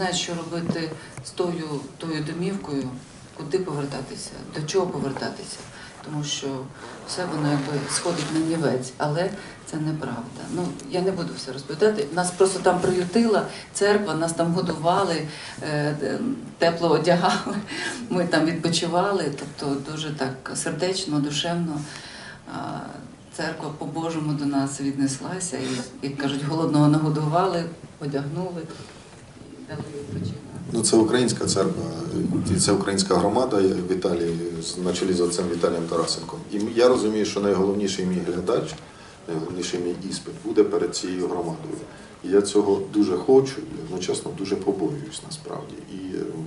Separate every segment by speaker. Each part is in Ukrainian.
Speaker 1: знають, що робити з тою, тою домівкою, куди повертатися, до чого повертатися. Тому що все воно якби сходить на нівець, але це неправда. Ну я не буду все розповідати. Нас просто там приютила церква, нас там годували, е, тепло одягали. Ми там відпочивали, тобто дуже так сердечно, душевно. Церква по-божому до нас віднеслася і, як кажуть, голодного нагодували, одягнули
Speaker 2: Ну, це українська церква, і це українська громада в Італії на чолі з отцем Віталієм Тарасенком. І я розумію, що найголовніший мій глядач, найголовніший мій іспит буде перед цією громадою. І я цього дуже хочу і одночасно дуже побоююсь насправді. І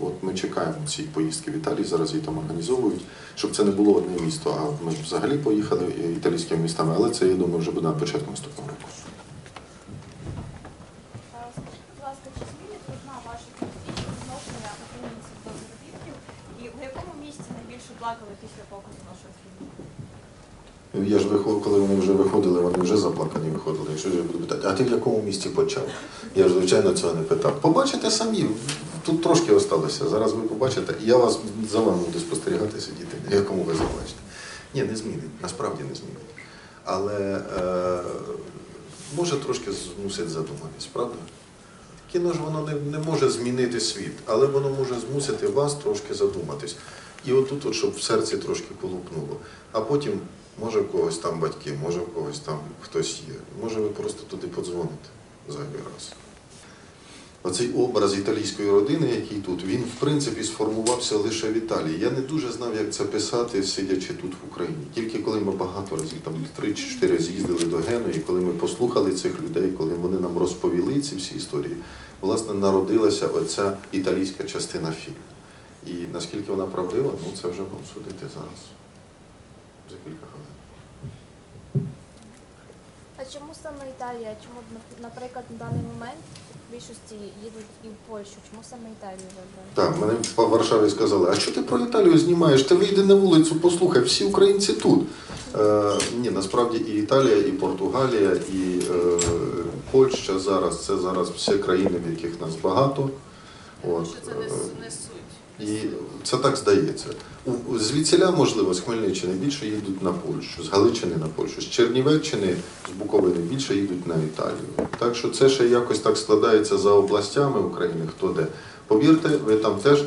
Speaker 2: от ми чекаємо ці поїздки в Італії, зараз її там організовують, щоб це не було одне місто, а ми взагалі поїхали е, італійськими містами, але це, я думаю, вже буде на початку наступного року.
Speaker 3: Е, Скажіть, будь ласка, чи змінить війна ваше політичне відношення українців до заробітків? І в якому місці найбільше плакали після показу нашого фільму?
Speaker 2: Я ж виходив, коли вони вже виходили, вони вже заплакані виходили. Якщо ж я буду питати, а ти в якому місті почав? Я ж звичайно цього не питав. Побачите самі, тут трошки осталося. Зараз ви побачите, і я вас за вами буду спостерігати сидіти, в якому ви заплачете. Ні, не змінить, насправді не змінить. Але е, може трошки змусить задуматись, правда? Кіно ж воно не, не може змінити світ, але воно може змусити вас трошки задуматись. І отут, от, щоб в серці трошки полупнуло. А потім, може, в когось там батьки, може, в когось там хтось є. Може, ви просто туди подзвоните зайвий раз. Оцей образ італійської родини, який тут, він в принципі сформувався лише в Італії. Я не дуже знав, як це писати, сидячи тут в Україні. Тільки коли ми багато разів, там три чи чотири з'їздили до Генуї, коли ми послухали цих людей, коли вони нам розповіли ці всі історії, власне, народилася оця італійська частина фільму. І наскільки вона правдива, ну це вже вам судити зараз. За кілька
Speaker 3: чому саме Італія? Чому, наприклад, на даний момент в більшості їдуть і в Польщу? Чому саме Італію вибрали?
Speaker 2: Так, мене в Варшаві сказали, а що ти про Італію знімаєш? Ти вийди на вулицю, послухай, всі українці тут. Е, ні, насправді і Італія, і Португалія, і е, Польща зараз це зараз всі країни, в яких нас багато. От,
Speaker 1: Що це не,
Speaker 2: е,
Speaker 1: не суть.
Speaker 2: І це так здається. Звідсіля, можливо, з Хмельниччини більше їдуть на Польщу, з Галичини на Польщу, з Чернівеччини, з Буковини більше їдуть на Італію. Так що це ще якось так складається за областями України, хто де. Повірте, ви там теж.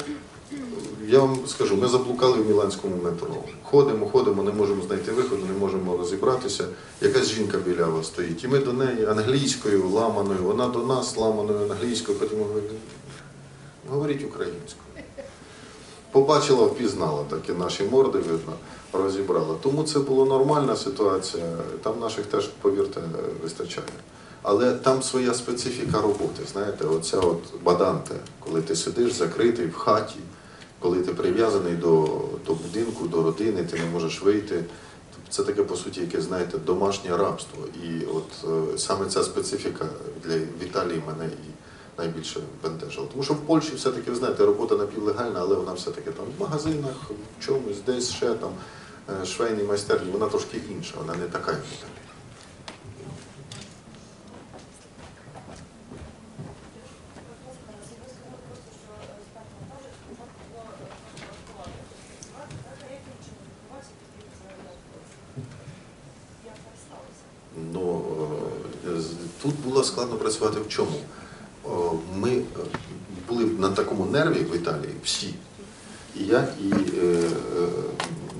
Speaker 2: Я вам скажу, ми заблукали в Міланському метро. Ходимо, ходимо, не можемо знайти виходу, не можемо розібратися. Якась жінка білява стоїть. І ми до неї англійською, ламаною, вона до нас ламаною англійською, ходимо, говоримо, говоріть українською. Побачила, впізнала такі наші морди, видно, розібрала. Тому це була нормальна ситуація. Там наших теж, повірте, вистачає. Але там своя специфіка роботи. Знаєте, оця от баданте, коли ти сидиш закритий в хаті, коли ти прив'язаний до, до будинку, до родини, ти не можеш вийти. Це таке, по суті, яке, знаєте, домашнє рабство. І от е, саме ця специфіка для в Італії мене і найбільше бентежила. Тому що в Польщі все-таки, ви знаєте, робота напівлегальна, але вона все-таки там в магазинах, в чомусь, десь ще там е, швейній майстерні, вона трошки інша, вона не така, як в Італії. Ну, е, тут було складно працювати в чому? О, Ми е, були на такому нерві в Італії всі. І я, і е, е,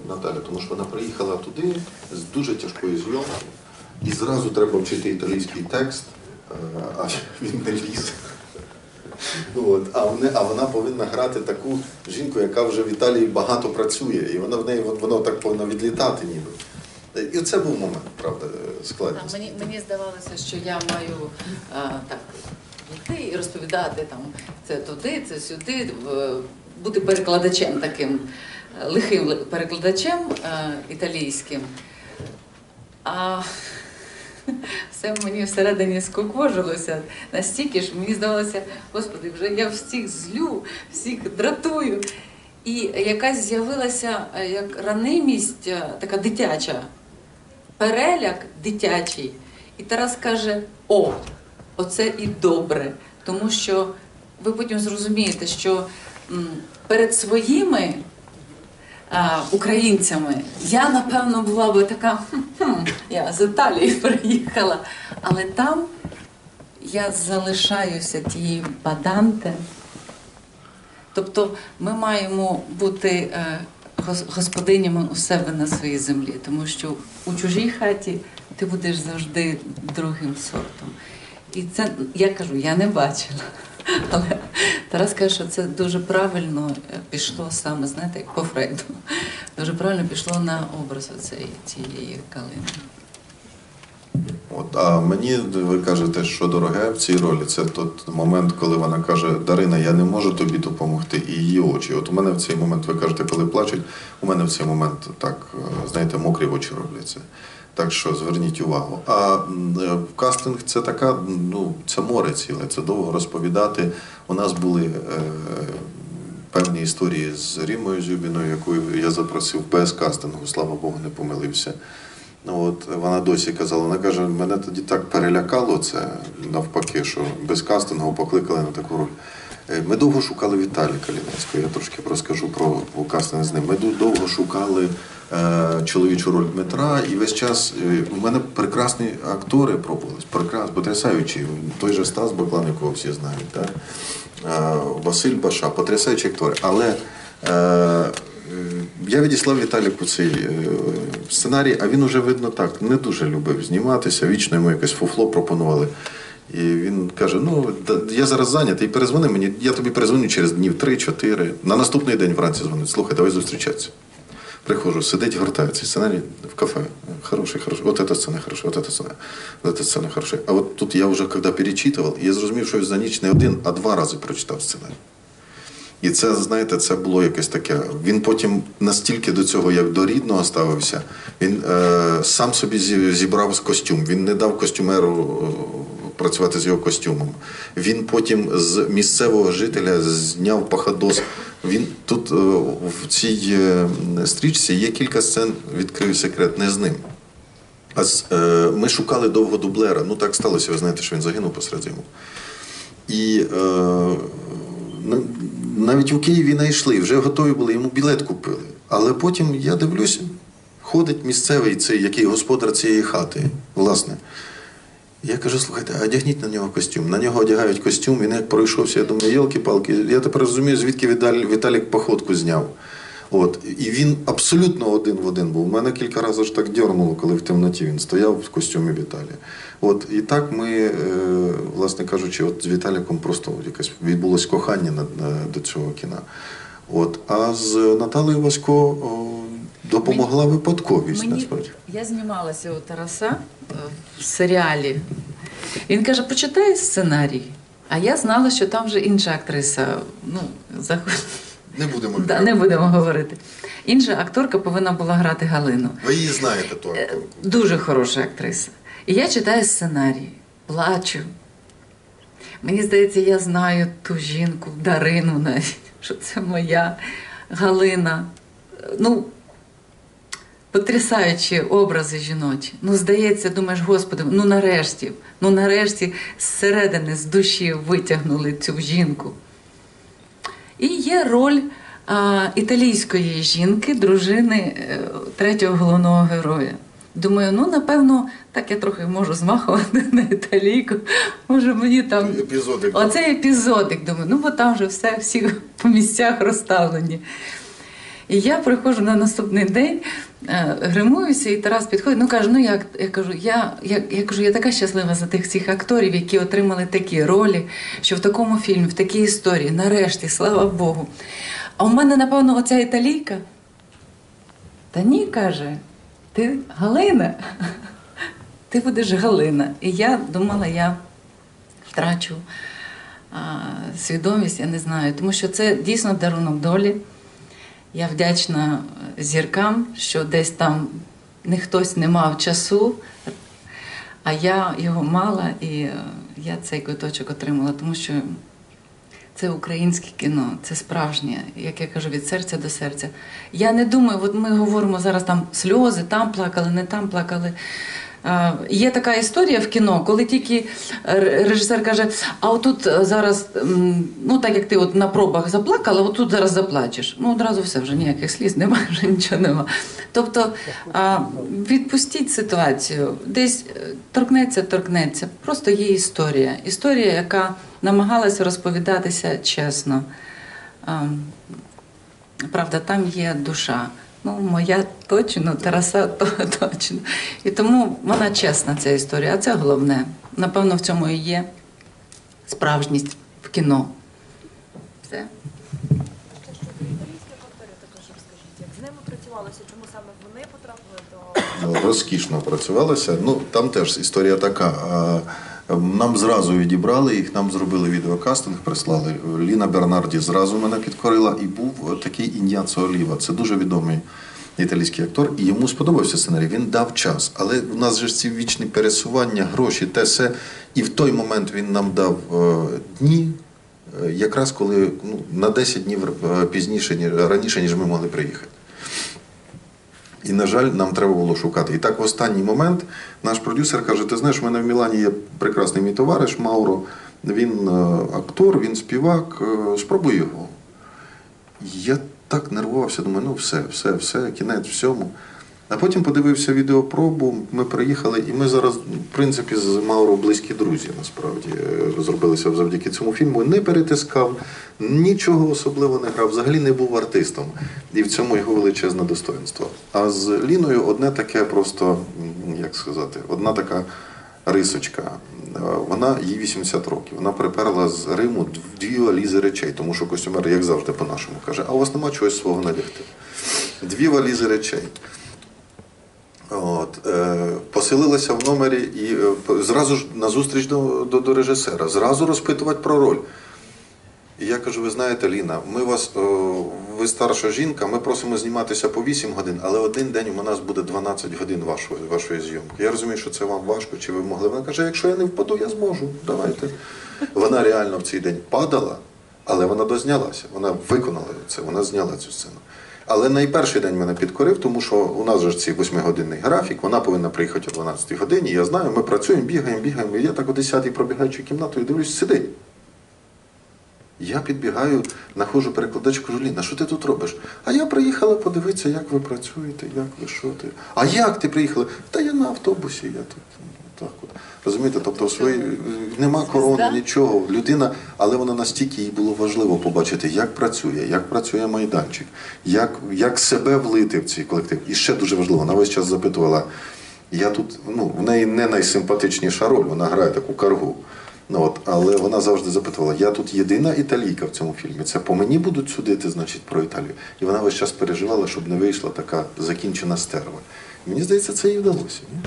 Speaker 2: Наталя, тому що вона приїхала туди з дуже тяжкої зйомки, і зразу треба вчити італійський текст, е, а він не лізе. От, а, вони, а вона повинна грати таку жінку, яка вже в Італії багато працює, і вона в неї воно так повинно відлітати ніби. І це був момент, правда,
Speaker 1: Так, мені, мені здавалося, що я маю а, так йти і розповідати там це туди, це сюди, бути перекладачем таким е, лихим перекладачем е, італійським. А все мені всередині скукожилося настільки ж мені здавалося, господи, вже я всіх злю, всіх дратую. І якась з'явилася е, як ранимість, е, така дитяча, переляк дитячий. І Тарас каже: О, оце і добре, тому що ви потім зрозумієте, що перед своїми а, українцями я, напевно, була би така, «Хм-хм, я з Італії приїхала. Але там я залишаюся тією баданте. Тобто ми маємо бути е, господинями у себе на своїй землі, тому що у чужій хаті ти будеш завжди другим сортом. І це я кажу, я не бачила. Але Тарас каже, що це дуже правильно пішло саме, знаєте, як по Фрейду. Дуже правильно пішло на образ оцеї цієї калини.
Speaker 2: А мені ви кажете, що дороге в цій ролі, це той момент, коли вона каже: Дарина, я не можу тобі допомогти, і її очі. От у мене в цей момент, ви кажете, коли плачуть, у мене в цей момент так, е, знаєте, мокрі очі робляться. Так що зверніть увагу. А е, кастинг це така, ну, це море ціле, це довго розповідати. У нас були е, певні історії з Рімою Зюбіною, яку я запросив без кастингу, слава Богу, не помилився. Ну, От вона досі казала, вона каже, мене тоді так перелякало це навпаки, що без кастингу покликали на таку роль. Е, Ми довго шукали Віталіка Лінецького, я трошки розкажу про, кастинг з ним. Ми довго шукали е, чоловічу роль Дмитра, і весь час е, у мене прекрасні актори пробувались, прекрасні, потрясаючі. Той же Стас Баклан, якого всі знають, так? Е, Василь Баша, потрясаючі актори. Але е, я відіслав Віталіку цей е, сценарій, а він уже, видно, так не дуже любив зніматися. Вічно йому якесь фуфло пропонували. І він каже: Ну, да, я зараз зайнятий, перезвони мені, я тобі перезвоню через днів 3-4. На наступний день вранці дзвонить. Слухай, давай зустрічатися. Приходжу, сидить, гортає цей сценарій в кафе. Хороший, хороший. Вот эта сцена хорошая, вот эта сцена, вот эта сцена хорошая. А от тут я вже коли перечитував, я зрозумів, що я за ніч не один, а два рази прочитав сценарій. І це, знаєте, це було якесь таке. Він потім настільки до цього, як до рідного ставився, він е, сам собі зі- зібрав костюм. Він не дав костюмеру е, працювати з його костюмом. Він потім з місцевого жителя зняв пахадос. Він тут е, в цій е, стрічці є кілька сцен, відкрию секрет, не з ним. А з, е, ми шукали довго дублера. Ну так сталося, ви знаєте, що він загинув посеред зиму. І е, на- навіть у Києві знайшли, вже готові були, йому білет купили. Але потім я дивлюся, ходить місцевий цей, який господар цієї хати, власне. Я кажу, слухайте, одягніть на нього костюм. На нього одягають костюм, він як пройшовся, я думаю, єлки-палки. я тепер розумію, звідки Віталік походку зняв. От. І він абсолютно один в один був. Мене кілька разів аж так дьорнуло, коли в темноті він стояв в костюмі Віталія. От. І так ми, е, власне кажучи, от з Віталіком просто якесь відбулось кохання на, на, до цього кіна. От. А з Наталею Васько допомогла випадковість, насправді.
Speaker 1: я знімалася у Тараса е, в серіалі. Він каже: почитай сценарій. А я знала, що там вже інша актриса. Ну, заход...
Speaker 2: Не будемо
Speaker 1: да, не будемо говорити. Інша акторка повинна була грати Галину.
Speaker 2: Ви її знаєте, ту
Speaker 1: Е,
Speaker 2: акторку.
Speaker 1: Дуже хороша актриса. І я читаю сценарій, плачу. Мені здається, я знаю ту жінку, Дарину навіть, що це моя Галина. Ну, потрясаючі образи жіночі. Ну, здається, думаєш, Господи, ну нарешті, ну нарешті зсередини, з душі витягнули цю жінку. І є роль а, італійської жінки, дружини е, третього головного героя. Думаю, ну напевно, так я трохи можу змахувати на італійку. Може мені там
Speaker 2: епізодик.
Speaker 1: Оцей епізодик, думаю, ну бо там вже все, всі по місцях розставлені. І я приходжу на наступний день, е, гримуюся, і Тарас підходить. Ну каже, ну як я кажу, я, я, я кажу, я така щаслива за тих всіх акторів, які отримали такі ролі, що в такому фільмі, в такій історії, нарешті, слава Богу. А у мене, напевно, оця італійка. Та ні, каже, ти Галина. Ти будеш Галина. І я думала, я втрачу а, свідомість, я не знаю, тому що це дійсно дарунок долі. Я вдячна зіркам, що десь там не хтось не мав часу, а я його мала, і е, я цей квиточок отримала, тому що це українське кіно, це справжнє, як я кажу, від серця до серця. Я не думаю, от ми говоримо зараз там сльози, там плакали, не там плакали. Е, Є така історія в кіно, коли тільки режисер каже: а отут е, зараз, ну так як ти от на пробах заплакала, отут зараз заплачеш. Ну одразу все, вже ніяких сліз немає, вже нічого нема. Тобто відпустіть ситуацію, десь е, торкнеться, торкнеться. Просто є історія. Історія, яка намагалася розповідатися чесно. Правда, там є душа. Ну, моя точно, Тараса точно. І тому вона чесна, ця історія. А це головне. Напевно, в цьому і є справжність в кіно. Все.
Speaker 3: Чому саме вони потрапили до
Speaker 2: Ну, розкішно працювалося. Ну там теж історія така. Нам зразу відібрали їх, нам зробили відеокастинг, прислали. Ліна Бернарді зразу мене підкорила, і був такий Індіанцо Оліва. Це дуже відомий італійський актор, і йому сподобався сценарій. Він дав час. Але в нас же ці вічні пересування, гроші, те все. І в той момент він нам дав е, дні, е, якраз коли ну, на 10 днів е, пізніше, ні- раніше, ніж ми могли приїхати. І, на жаль, нам треба було шукати. І так в останній момент наш продюсер каже: ти знаєш, в мене в Мілані є прекрасний мій товариш Мауро. Він е, актор, він співак, е, спробуй його. Я так нервувався, думаю, ну все, все, все, кінець всьому. А потім подивився відеопробу, ми приїхали, і ми зараз, в принципі, з Мауро близькі друзі, насправді, е, зробилися завдяки цьому фільму. Не перетискав, нічого особливо не грав, взагалі не був артистом. І в цьому його величезне достоинство. А з Ліною одне таке просто, як сказати, одна така рисочка. Е, Вона їй 80 років. Вона приперла з Риму дві валізи речей, тому що костюмер, як завжди, по-нашому каже, а у вас нема чогось свого надягти. Дві валізи речей. От, е, поселилася в номері і е, зразу ж на зустріч до, до, до режисера, зразу розпитувати про роль. І я кажу: ви знаєте, Ліна, ми вас, е, ви старша жінка, ми просимо зніматися по 8 годин, але один день у нас буде 12 годин вашої, вашої зйомки. Я розумію, що це вам важко, чи ви могли. Вона каже, якщо я не впаду, я зможу. Давайте. Вона реально в цей день падала, але вона дознялася. Вона виконала це, вона зняла цю сцену. Але найперший день мене підкорив, тому що у нас же цей восьмигодинний графік, вона повинна приїхати о 12 годині. Я знаю, ми працюємо, бігаємо, бігаємо. І я так о 10-й пробігаючи кімнату і дивлюсь, сидить. Я підбігаю, знаходжу перекладачку, кажу, Ліна, що ти тут робиш? А я приїхала подивитися, як ви працюєте, як ви, що ти. А як ти приїхала? Та я на автобусі, я тут. Так от. Розумієте, тобто в своїй нема корони, нічого. Людина, але вона настільки їй було важливо побачити, як працює, як працює майданчик, як, як себе влити в цей колектив. І ще дуже важливо, вона весь час запитувала. Я тут, ну, в неї не найсимпатичніша роль, вона грає таку каргу. Ну, от, але вона завжди запитувала: я тут єдина італійка в цьому фільмі. Це по мені будуть судити, значить, про Італію. І вона весь час переживала, щоб не вийшла така закінчена стерва. Мені здається, це їй вдалося. Ні?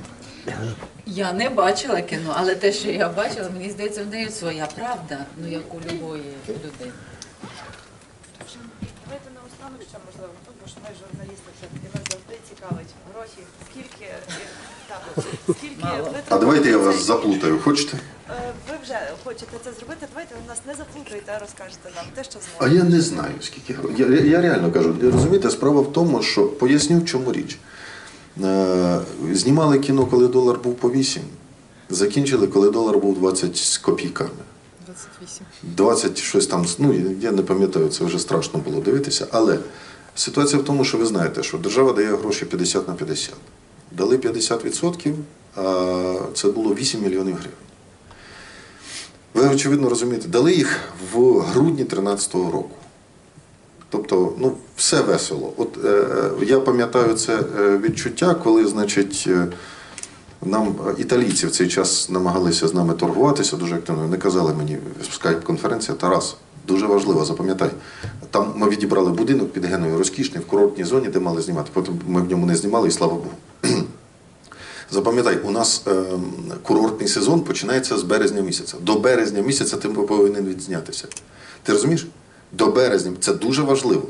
Speaker 1: Я не бачила кіно, але те, що я бачила, мені здається, в неї своя правда, ну як у любої людини.
Speaker 3: Давайте наостанок ще можливо, бо ж ми журналісти все-таки нас завжди цікавить гроші, скільки так, скільки
Speaker 2: А давайте я вас заплутаю. Хочете?
Speaker 3: Е, Ви вже хочете це зробити, давайте ви нас не заплутуєте, а розкажете нам те, що
Speaker 2: А я не знаю, скільки грошей. Я реально кажу, розумієте, справа в тому, що поясню, в чому річ. Е, знімали кіно, коли долар був по 8, закінчили, коли долар був 20 з копійками.
Speaker 4: 28.
Speaker 2: 20 щось там, ну я не пам'ятаю, це вже страшно було дивитися. Але ситуація в тому, що ви знаєте, що держава дає гроші 50 на 50. Дали 50%, а це було 8 мільйонів гривень. Ви, очевидно, розумієте, дали їх в грудні 2013 року. Тобто, ну, все весело. От е, я пам'ятаю це е, відчуття, коли, значить, е, нам е, італійці в цей час намагалися з нами торгуватися дуже активно. Вони казали мені скайп-конференція Тарас. Дуже важливо, запам'ятай. Там ми відібрали будинок під Геною розкішний в курортній зоні, де мали знімати. Потім ми в ньому не знімали, і слава Богу. Запам'ятай, у нас е, курортний сезон починається з березня місяця. До березня місяця ти повинен відзнятися. Ти розумієш? До березня це дуже важливо.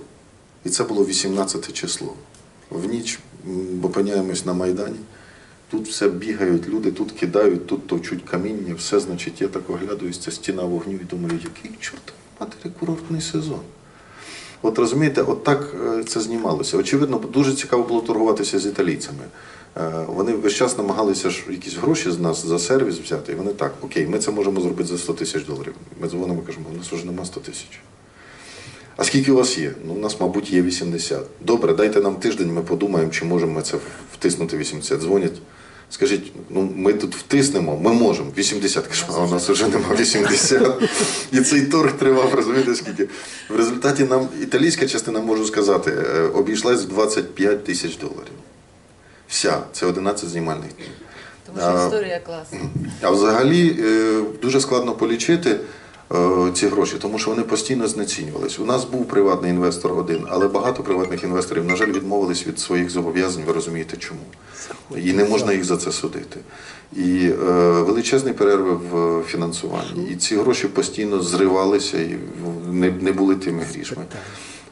Speaker 2: І це було 18 число. В ніч опиняємось на Майдані. Тут все бігають люди, тут кидають, тут товчуть каміння, все, значить, я так оглядаюсь, це стіна вогню і думаю, який чорт матері курортний сезон. От розумієте, от так е, це знімалося. Очевидно, дуже цікаво було торгуватися з італійцями. Е, Вони весь час намагалися ж якісь гроші з нас за сервіс взяти. І вони так, окей, ми це можемо зробити за 100 тисяч доларів. Ми дзвонимо і кажемо, у нас вже нема 100 тисяч. А скільки у вас є? Ну, у нас, мабуть, є 80. Добре, дайте нам тиждень, ми подумаємо, чи можемо ми це втиснути 80. Дзвонять. Скажіть, ну ми тут втиснемо, ми можемо. 80. Кажу, а у нас вже нема 80. І цей торг тривав, розумієте, скільки. В результаті нам італійська частина, можу сказати, е, обійшлась в 25 тисяч доларів. Вся, це 11 знімальних днів.
Speaker 1: Тому що історія класна.
Speaker 2: а взагалі е, дуже складно полічити ці гроші, тому що вони постійно знецінювались. У нас був приватний інвестор один, але багато приватних інвесторів, на жаль, відмовились від своїх зобов'язань. Ви розумієте чому? І не можна їх за це судити. І е, величезні перерви в фінансуванні. І ці гроші постійно зривалися і не, не були тими грішми.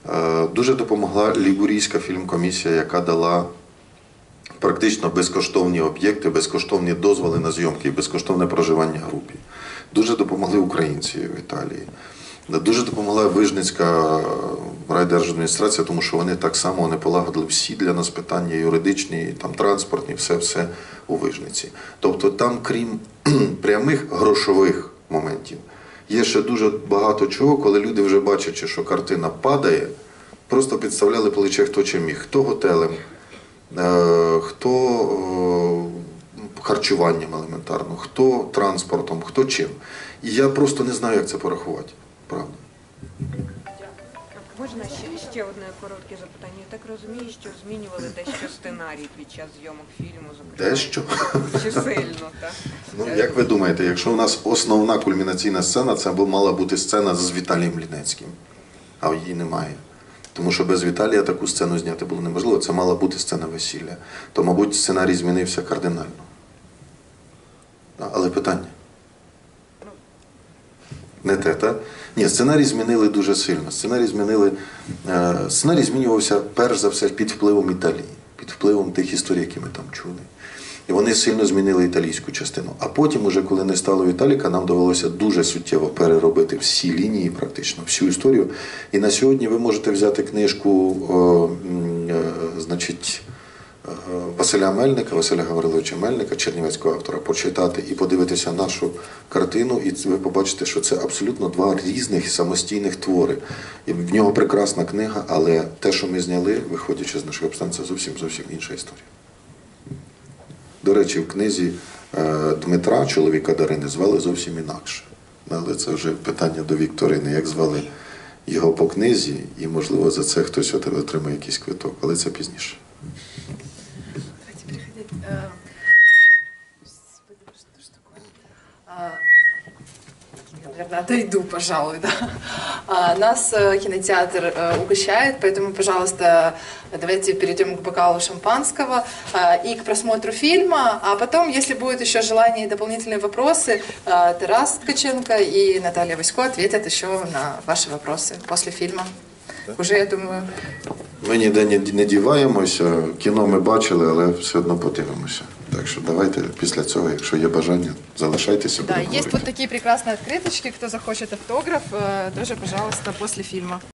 Speaker 2: Е, дуже допомогла Лігурійська фільмкомісія, яка дала практично безкоштовні об'єкти, безкоштовні дозволи на зйомки і безкоштовне проживання групі. Дуже допомогли українці в Італії. Дуже допомогла Вижницька райдержадміністрація, тому що вони так само вони полагодили всі для нас питання юридичні, там транспортні, все все у Вижниці. Тобто там, крім прямих грошових моментів, є ще дуже багато чого, коли люди вже бачачи, що картина падає, просто підставляли плече хто чим міг, хто готелем, Е, хто е, харчуванням елементарно, хто транспортом, хто чим. І я просто не знаю, як це порахувати. Правда.
Speaker 4: Можна ще, ще одне коротке запитання. Я так розумію, що змінювали дещо сценарій під час зйомок фільму, зокрема.
Speaker 2: Дещо.
Speaker 4: Чисельно, так.
Speaker 2: Ну, як ви думаєте, якщо у нас основна кульмінаційна сцена, це мала бути сцена з Віталієм Лінецьким, а її немає. Тому що без Віталія таку сцену зняти було неможливо. Це мала бути сцена весілля. То, мабуть, сценарій змінився кардинально. Але питання. Не те, так? Ні, сценарій змінили дуже сильно. Сценарій змінили. Е, сценарій змінювався перш за все під впливом Італії, під впливом тих історій, які ми там чули. І вони сильно змінили італійську частину. А потім, уже коли не стало Віталіка, нам довелося дуже суттєво переробити всі лінії, практично всю історію. І на сьогодні ви можете взяти книжку, е, м, е, значить. Е, Василя Мельника, Василя Гавриловича Мельника, чернівецького автора, почитати і подивитися нашу картину, і ви побачите, що це абсолютно два різних самостійних твори. І в нього прекрасна книга, але те, що ми зняли, виходячи з наших обставин, це зовсім зовсім інша історія. До речі, в книзі е, Дмитра, чоловіка Дарини, звали зовсім інакше. Але це вже питання до Вікторини, як звали його по книзі, і, можливо, за це хтось отримає якийсь квиток, але це пізніше.
Speaker 5: Наверное, отойду, пожалуй, да. А, Нас э, кинотеатр э, угощает, поэтому, пожалуйста, давайте перейдем к бокалу шампанского э, и к просмотру фильма. А потом, если будет еще желание и дополнительные вопросы, э, Тарас Ткаченко и Наталья Васько ответят еще на ваши вопросы после фильма. Уже, я думаю,
Speaker 2: Ми ніде не, не діваємося, кіно ми бачили, але все одно подивимося. Так що давайте після цього, якщо є бажання, залишайтеся.
Speaker 5: Да,
Speaker 2: будемо
Speaker 5: есть
Speaker 2: говорити.
Speaker 5: вот такие прекрасные открыточки, кто захочет автограф, э, тоже, пожалуйста, после фильма.